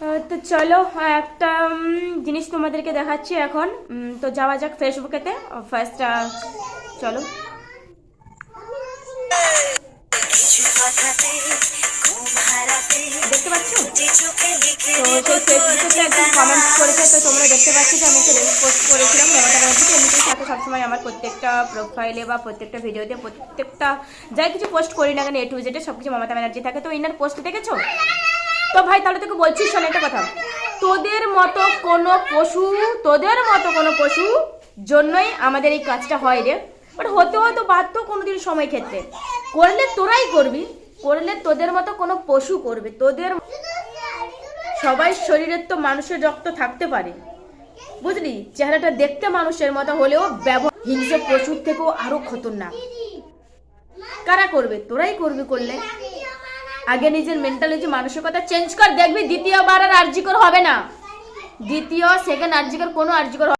তো চলো একটা জিনিস তোমাদেরকে দেখাচ্ছি এখন। তো যাওয়া যাক ফেসবুকেতে ফার্স্ট চলো। দেখতে পাচ্ছ? তো সেই ফেসবুকে কমেন্ট করেছে তো তোমরা দেখতে পাচ্ছ যে আমি একটা রিলস পোস্ট করেছিলাম এমনিতেই থাকে সবসময় আমার প্রত্যেকটা প্রোফাইলে বা প্রত্যেকটা ভিডিওতে প্রত্যেকটা যাই কিছু পোস্ট করি না কেন এ টু জেডে সব কিছু মমতা ব্যানার্জি থাকে। তো ইনার পোস্ট দেখেছ? তো ভাই, তাহলে তোকে বলছিস শোন, একটা কথা। তোদের মতো কোনো পশু, তোদের মতো কোনো পশু জন্যই আমাদের এই কাজটা হয় রে। বাট হতে হয়তো বাধ্য কোনোদিন সময় ক্ষেত্রে। করলে তোরাই করবি, করলে তোদের মতো কোনো পশু করবে। তোদের সবাই শরীরের তো মানুষের রক্ত থাকতে পারে। বুঝলি? চেহারাটা দেখতে মানুষের মতো হলেও ব্যবহার হিংসে পশুর থেকেও আরও খতরনাক। কারা করবে? তোরাই করবি করলে। আগে নিজের মেন্টালিটি মানসিকতা চেঞ্জ কর, দেখবি দ্বিতীয়বার আর আর্জিকর হবে না। দ্বিতীয় সেকেন্ড আর্জিকর কোনো আর্জিকর